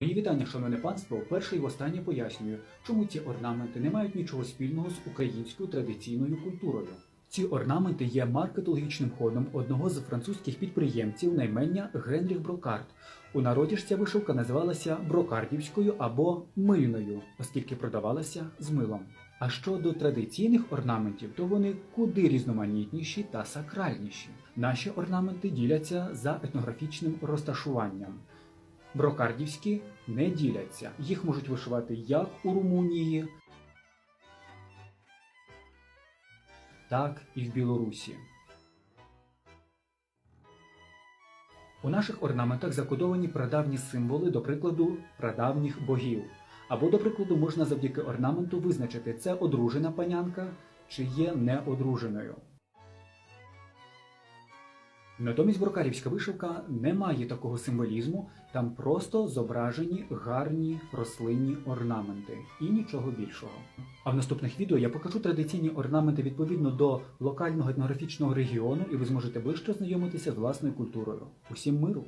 Мої вітання, шановне панство, вперше і востаннє пояснюю, чому ці орнаменти не мають нічого спільного з українською традиційною культурою. Ці орнаменти є маркетологічним ходом одного з французьких підприємців наймення Генріх Брокард. У народі ж ця вишивка називалася брокардівською або мильною, оскільки продавалася з милом. А щодо традиційних орнаментів, то вони куди різноманітніші та сакральніші. Наші орнаменти діляться за етнографічним розташуванням. Брокардівські не діляться. Їх можуть вишивати як у Румунії, так і в Білорусі. У наших орнаментах закодовані прадавні символи, до прикладу, прадавніх богів. Або, до прикладу, можна завдяки орнаменту визначити, це одружена панянка чи є неодруженою. Натомість брукарівська вишивка не має такого символізму, там просто зображені гарні рослинні орнаменти і нічого більшого. А в наступних відео я покажу традиційні орнаменти відповідно до локального етнографічного регіону, і ви зможете ближче ознайомитися з власною культурою. Усім миру!